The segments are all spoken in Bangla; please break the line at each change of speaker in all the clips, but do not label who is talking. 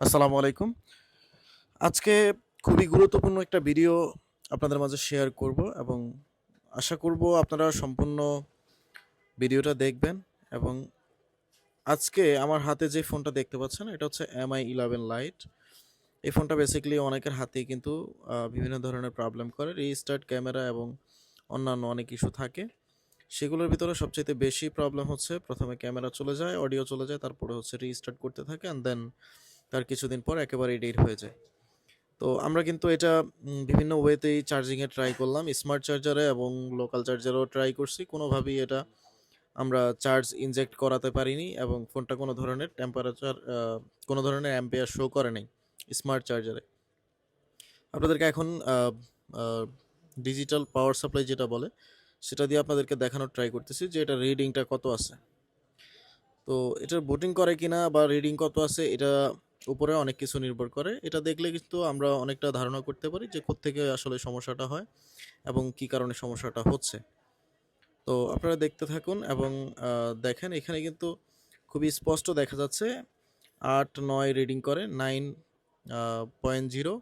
আসসালামু আলাইকুম। আজকে খুবই গুরুত্বপূর্ণ একটা ভিডিও আপনাদের মাঝে শেয়ার করব এবং আশা করব আপনারা সম্পূর্ণ ভিডিওটা দেখবেন এবং আজকে আমার হাতে যে ফোনটা দেখতে পাচ্ছেন, এটা হচ্ছে এমআই ইলেভেন লাইট এই ফোনটা বেসিক্যালি অনেকের হাতেই কিন্তু বিভিন্ন ধরনের প্রবলেম করে। রিস্টার্ট ক্যামেরা এবং অন্যান্য অনেক ইস্যু থাকে। সেগুলোর ভিতরে সবচেয়ে বেশি প্রবলেম হচ্ছে, প্রথমে ক্যামেরা চলে যায় অডিও চলে যায়, তারপরে হচ্ছে রিস্টার্ট করতে থাকে অ্যান্ড দেন তার কিছুদিন পর একেবারেই ডেট হয়ে যায়। তো আমরা কিন্তু এটা বিভিন্ন ওয়েতেই চার্জিংয়ে ট্রাই করলাম। স্মার্ট চার্জারে এবং লোকাল চার্জারেও ট্রাই করছি। কোনোভাবেই এটা আমরা চার্জ ইনজেক্ট করাতে পারিনি এবং ফোনটা কোনো ধরনের টেম্পারেচার কোনো ধরনের অ্যাম্পেয়ার শো করে নাই স্মার্ট চার্জারে আপনাদেরকে এখন ডিজিটাল পাওয়ার সাপ্লাই যেটা বলে, সেটা দিয়ে আপনাদেরকে দেখানোর ট্রাই করতেছি যে এটা রিডিংটা কত আছে। তো এটার বুটিং করে কিনা বা রিডিং কত আছে, এটা উপরে অনেক কিছু নির্ভর করে। এটা দেখলে কিন্তু আমরা অনেকটা ধারণা করতে পারি যে কোত্থেকে আসলে সমস্যাটা হয় এবং কি কারণে সমস্যাটা হচ্ছে। তো আপনারা দেখতে থাকুন এবং দেখেন এখানে কিন্তু খুবই স্পষ্ট দেখা যাচ্ছে আট নয় রিডিং করে নাইন পয়েন্ট জিরো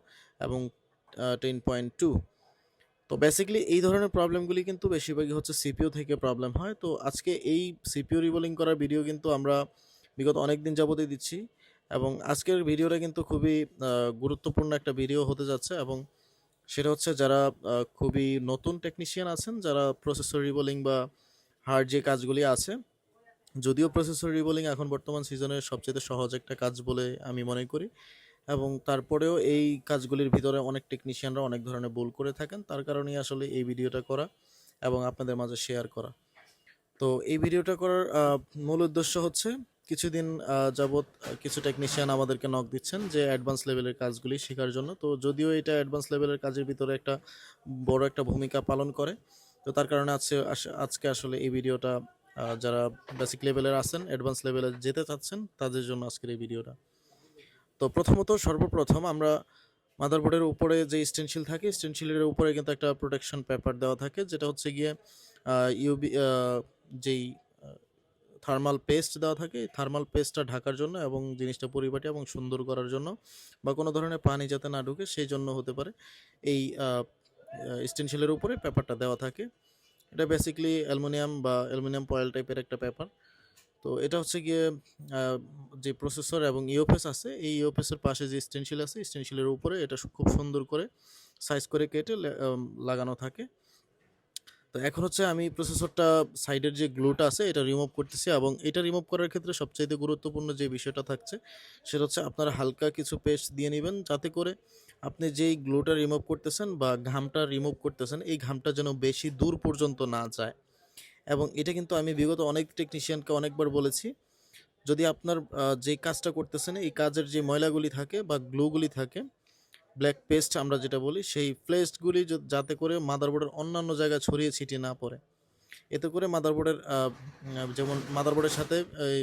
এবং টেন পয়েন্ট টু তো বেসিক্যালি এই ধরনের প্রবলেমগুলি কিন্তু বেশিরভাগই হচ্ছে সিপিইউ থেকে প্রবলেম হয়। তো আজকে এই সিপিও রিবোলিং করার ভিডিও কিন্তু আমরা বিগত অনেক দিন যাবতই দিচ্ছি। এবং আজকের ভিডিওটা কিন্তু খুবই গুরুত্বপূর্ণ একটা ভিডিও হতে যাচ্ছে এবং সেটা হচ্ছে যারা খুবই নতুন টেকনিশিয়ান আছেন, যারা প্রসেসর রিবোলিং বা হার্ড যে কাজগুলি আছে, যদিও প্রসেসর রিবোলিং এখন বর্তমান সিজনের সবচেয়ে সহজ একটা কাজ বলে আমি মনে করি এবং তারপরেও এই কাজগুলির ভিতরে অনেক টেকনিশিয়ানরা অনেক ধরনের ভুল করে থাকেন, তার কারণেই আসলে এই ভিডিওটা করা এবং আপনাদের মাঝে শেয়ার করা। তো এই ভিডিওটা করার মূল উদ্দেশ্য হচ্ছে কিছুদিন যাবৎ কিছু টেকনিশিয়ান আমাদেরকে নক দিচ্ছেন যে অ্যাডভান্স লেভেলের কাজগুলি শেখার জন্য। তো যদিও এটা অ্যাডভান্স লেভেলের কাজের ভিতরে একটা বড় একটা ভূমিকা পালন করে, তো তার কারণে আজকে আজকে আসলে এই ভিডিওটা যারা বেসিক লেভেলের আছেন অ্যাডভান্স লেভেলে যেতে চাচ্ছেন, তাদের জন্য আজকের এই ভিডিওটা। তো প্রথমত সর্বপ্রথম আমরা মাদারবোর্ডের উপরে যে স্টেনশিল থাকে স্টেনশিলের উপরে কিন্তু একটা প্রোটেকশন পেপার দেওয়া থাকে, যেটা হচ্ছে গিয়ে ইউবি যেই থার্মাল পেস্ট দেওয়া থাকে। থার্মাল পেস্টটা ঢাকার জন্য এবং জিনিসটা পরিপাটি এবং সুন্দর করার জন্য বা কোনো ধরনের পানি যাতে না ঢুকে সেই জন্য হতে পারে। এই স্টেনশিলের উপরে পেপারটা দেওয়া থাকে। এটা বেসিক্যালি অ্যালুমিনিয়াম বা অ্যালুমিনিয়াম পয়েল টাইপের একটা পেপার। তো এটা হচ্ছে গিয়ে যে প্রসেসর এবং ইওপেস আছে, এই ইওপেসের পাশে যে স্টেনশিল আছে স্টেনশিলের উপরে এটা খুব সুন্দর করে সাইজ করে কেটে লাগানো থাকে। তো এখন হচ্ছে আমি প্রসেসরটা সাইডের যে গ্লুটা আছে, এটা রিমুভ করতেছি এবং এটা রিমুভ করার ক্ষেত্রে সবচাইতে গুরুত্বপূর্ণ যে বিষয়টা থাকছে, সেটা হচ্ছে আপনারা হালকা কিছু পেস্ট দিয়ে নেবেন যাতে করে আপনি যেই গ্লুটা রিমুভ করতেছেন বা ঘামটা রিমুভ করতেছেন, এই ঘামটা যেন বেশি দূর পর্যন্ত না যায়। এবং এটা কিন্তু আমি বিগত অনেক টেকনিশিয়ানকে অনেকবার বলেছি, যদি আপনার যে কাজটা করতেছেন, এই কাজের যে ময়লাগুলি থাকে বা গ্লুগুলি থাকে ব্ল্যাক পেস্ট আমরা যেটা বলি, সেই পেস্টগুলি যাতে করে মাদারবোর্ডের অন্যান্য জায়গায় ছড়িয়ে ছিটিয়ে না পড়ে। এতে করে মাদারবোর্ডের যেমন মাদারবোর্ডের সাথে, এই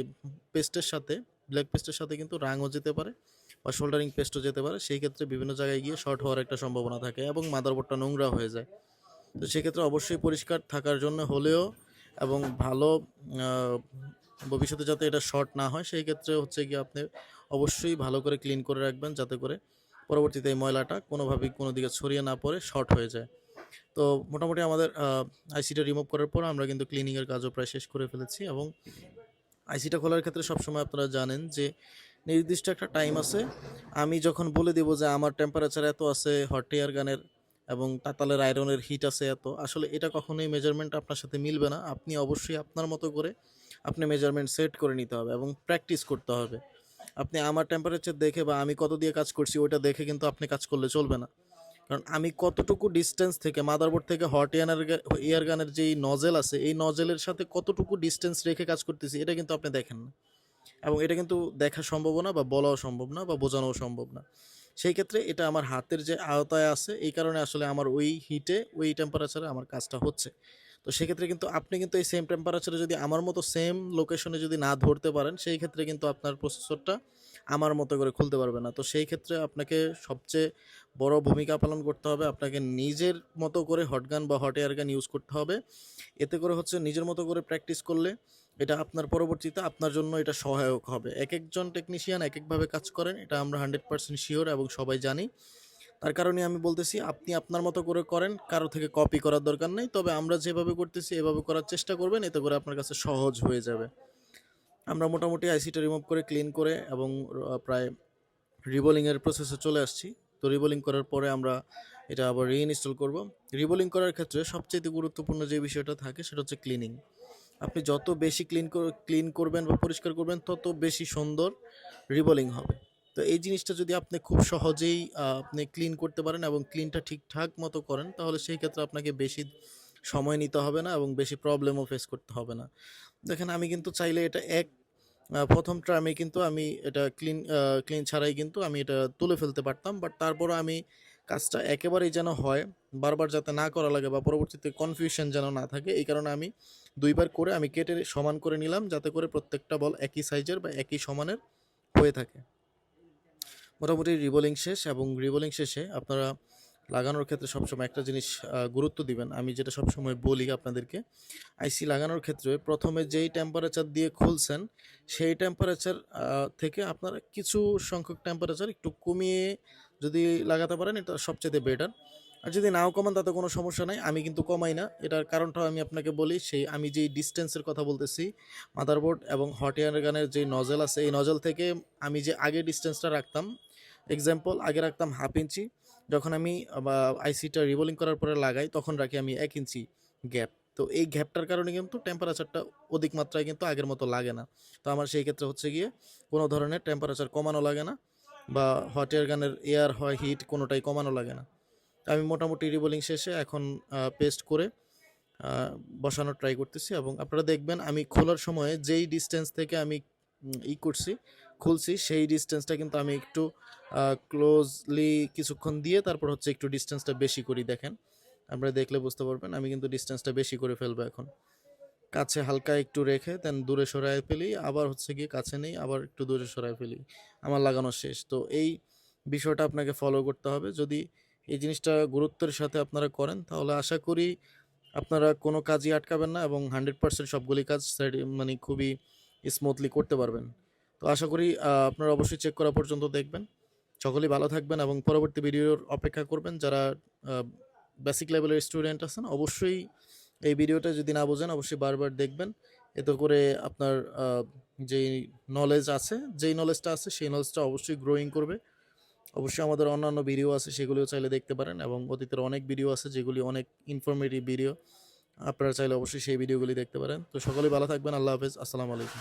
পেস্টের সাথে, ব্ল্যাক পেস্টের সাথে কিন্তু রাঙও যেতে পারে বা শোল্ডারিং পেস্টও যেতে পারে। সেই ক্ষেত্রে বিভিন্ন জায়গায় গিয়ে শর্ট হওয়ার একটা সম্ভাবনা থাকে এবং মাদারবোর্ডটা নোংরা হয়ে যায়। তো সেক্ষেত্রে অবশ্যই পরিষ্কার থাকার জন্য হলেও এবং ভালো ভবিষ্যতে যাতে এটা শর্ট না হয়, সেই ক্ষেত্রে হচ্ছে কি আপনি অবশ্যই ভালো করে ক্লিন করে রাখবেন, যাতে করে পরবর্তীতে এই ময়লাটা কোনোভাবেই কোনো দিকে ছড়িয়ে না পড়ে শর্ট হয়ে যায়। তো মোটামুটি আমাদের আইসিটা রিমুভ করার পর আমরা কিন্তু ক্লিনিংয়ের কাজও প্রায় শেষ করে ফেলেছি এবং আইসিটা খোলার ক্ষেত্রে সবসময় আপনারা জানেন যে নির্দিষ্ট একটা টাইম আছে। আমি যখন বলে দেবো যে আমার টেম্পারেচার এত আছে হট এয়ার গানের এবং তাতালের আয়রনের হিট আছে এত, আসলে এটা কখনোই মেজারমেন্ট আপনার সাথে মিলবে না। আপনি অবশ্যই আপনার মতো করে আপনি মেজারমেন্ট সেট করে নিতে হবে এবং প্র্যাকটিস করতে হবে। আপনি আমার টেম্পারেচার দেখে বা আমি কত দিয়ে কাজ করছি, ওইটা দেখে কিন্তু আপনি কাজ করলে চলবে না। কারণ আমি কতটুকু ডিস্টেন্স থেকে মাদারবোর্ড থেকে হট এয়ার এয়ার গানের যেই নজেল আছে, এই নজেলের সাথে কতটুকু ডিস্টেন্স রেখে কাজ করতেছি, এটা কিন্তু আপনি দেখেন না। এবং এটা কিন্তু দেখা সম্ভব না বা বলাও সম্ভব না বা বোঝানোও সম্ভব না। সেই ক্ষেত্রে এটা আমার হাতের যে আওতায় আছে, এই কারণে আসলে আমার ওই হিটে ওই টেম্পারেচারে আমার কাজটা হচ্ছে। তো সেক্ষেত্রে কিন্তু আপনি কিন্তু এই সেম টেম্পারেচারে যদি আমার মতো সেম লোকেশনে যদি না ধরতে পারেন, সেই ক্ষেত্রে কিন্তু আপনার প্রসেসরটা আমার মতো করে খুলতে পারবে না। তো সেই ক্ষেত্রে আপনাকে সবচেয়ে বড় ভূমিকা পালন করতে হবে, আপনাকে নিজের মতো করে হটগান বা হট এয়ার গান ইউজ করতে হবে। এতে করে হচ্ছে নিজের মতো করে প্র্যাকটিস করলে এটা আপনার পরবর্তীতে আপনার জন্য এটা সহায়ক হবে। এক একজন টেকনিশিয়ান এক একভাবে কাজ করেন, এটা আমরা হান্ড্রেড পার্সেন্ট শিওর এবং সবাই জানি। তার কারণে আমি বলতেছি, আপনি আপনার মতো করে করেন, কারও থেকে কপি করার দরকার নেই। তবে আমরা যেভাবে করতেছি, এভাবে করার চেষ্টা করবেন, এতে করে আপনার কাছে সহজ হয়ে যাবে। আমরা মোটামুটি আইসিটা রিমুভ করে ক্লিন করে এবং প্রায় রিবোলিংয়ের প্রসেসে চলে আসছি। তো রিবোলিং করার পরে আমরা এটা আবার রিইনস্টল করব। রিবোলিং করার ক্ষেত্রে সবচেয়ে গুরুত্বপূর্ণ যে বিষয়টা থাকে, সেটা হচ্ছে ক্লিনিং আপনি যত বেশি ক্লিন ক্লিন করবেন বা পরিষ্কার করবেন, তত বেশি সুন্দর রিবোলিং হবে। তো এই জিনিসটা যদি আপনি খুব সহজেই আপনি ক্লিন করতে পারেন এবং ক্লিনটা ঠিকঠাক মতো করেন, তাহলে সেই ক্ষেত্রে আপনাকে বেশি সময় নিতে হবে না এবং বেশি প্রবলেমও ফেস করতে হবে না। দেখেন, আমি কিন্তু চাইলে এটা এক প্রথম ট্রামে কিন্তু আমি এটা ক্লিন ক্লিন ছাড়াই কিন্তু আমি এটা তুলে ফেলতে পারতাম। বাট তারপরও আমি কাজটা একেবারেই যেন হয়, বারবার যাতে না করা লাগে বা পরবর্তীতে কনফিউশন যেন না থাকে, এই কারণে আমি দুইবার করে আমি কেটে সমান করে নিলাম, যাতে করে প্রত্যেকটা বল একই সাইজের বা একই সমানের হয়ে থাকে। মোটামুটি রিবোলিং শেষ এবং রিবোলিং শেষে আপনারা লাগানোর ক্ষেত্রে সবসময় একটা জিনিস গুরুত্ব দিবেন। আমি যেটা সবসময় বলি আপনাদেরকে আইসি লাগানোর ক্ষেত্রে প্রথমে যেই টেম্পারেচার দিয়ে খুলছেন, সেই টেম্পারেচার থেকে আপনারা কিছু সংখ্যক টেম্পারেচার একটু কমিয়ে যদি লাগাতে পারেন, এটা সবচেয়ে বেটার আর যদি নাও কমান, তাতে কোনো সমস্যা নাই। আমি কিন্তু কমাই না। এটার কারণটাও আমি আপনাকে বলি, সেই আমি যেই ডিস্টেন্সের কথা বলতেছি মাদারবোর্ড এবং হট এয়ার গানের যে নজেল আছে, এই নজেল থেকে আমি যে আগে ডিস্টেন্সটা রাখতাম এক্সাম্পল আগে রাখতাম হাফ ইঞ্চি যখন আমি আইসিটা রিবোলিং করার পরে লাগাই, তখন রাখি আমি এক ইঞ্চি গ্যাপ তো এই গ্যাপটার কারণে কিন্তু টেম্পারেচারটা অধিক মাত্রায় কিন্তু আগের মতো লাগে না। তো আমার সেই ক্ষেত্রে হচ্ছে গিয়ে কোনো ধরনের টেম্পারেচার কমানো লাগে না, বা হট এয়ার গানের এয়ার হয় হিট কোনোটাই কমানো লাগে না। আমি মোটামুটি রিবোলিং শেষে এখন পেস্ট করে বসানোর ট্রাই করতেছি এবং আপনারা দেখবেন আমি খোলার সময়ে যেই ডিস্টেন্স থেকে আমি ই করছি খুলছি, সেই ডিস্টেন্সটা কিন্তু আমি একটু ক্লোজলি কিছুক্ষণ দিয়ে তারপর হচ্ছে একটু ডিস্টেন্সটা বেশি করি, দেখেন। আপনারা দেখলে বুঝতে পারবেন, আমি কিন্তু ডিস্টেন্সটা বেশি করে ফেলব এখন। কাছে হালকা একটু রেখে দেন দূরে সরায় ফেলি, আবার হচ্ছে গিয়ে কাছে নেই, আবার একটু দূরে সরায় ফেলি। আমার লাগানো শেষ। তো এই বিষয়টা আপনাকে ফলো করতে হবে। যদি এই জিনিসটা গুরুত্বের সাথে আপনারা করেন, তাহলে আশা করি আপনারা কোনো কাজই আটকাবেন না এবং হান্ড্রেড পার্সেন্ট সবগুলি কাজ মানে খুবই স্মুথলি করতে পারবেন। তো আশা করি আপনারা অবশ্যই চেক করা পর্যন্ত দেখবেন। সকলেই ভালো থাকবেন এবং পরবর্তী ভিডিওর অপেক্ষা করবেন। যারা বেসিক লেভেলের স্টুডেন্ট আছেন, অবশ্যই এই ভিডিওটা যদি না বোঝেন, অবশ্যই বারবার দেখবেন। এতে করে আপনার যেই নলেজ আছে, যেই নলেজটা আছে, সেই নলেজটা অবশ্যই গ্রোয়িং করবে। অবশ্যই আমাদের অন্যান্য ভিডিও আছে, সেগুলিও চাইলে দেখতে পারেন এবং অতীতের অনেক ভিডিও আছে, যেগুলি অনেক ইনফরমেটিভ ভিডিও আপনারা চাইলে অবশ্যই সেই ভিডিওগুলি দেখতে পারেন। তো সকলেই ভালো থাকবেন, আল্লাহ হাফেজ, আসসালামু আলাইকুম।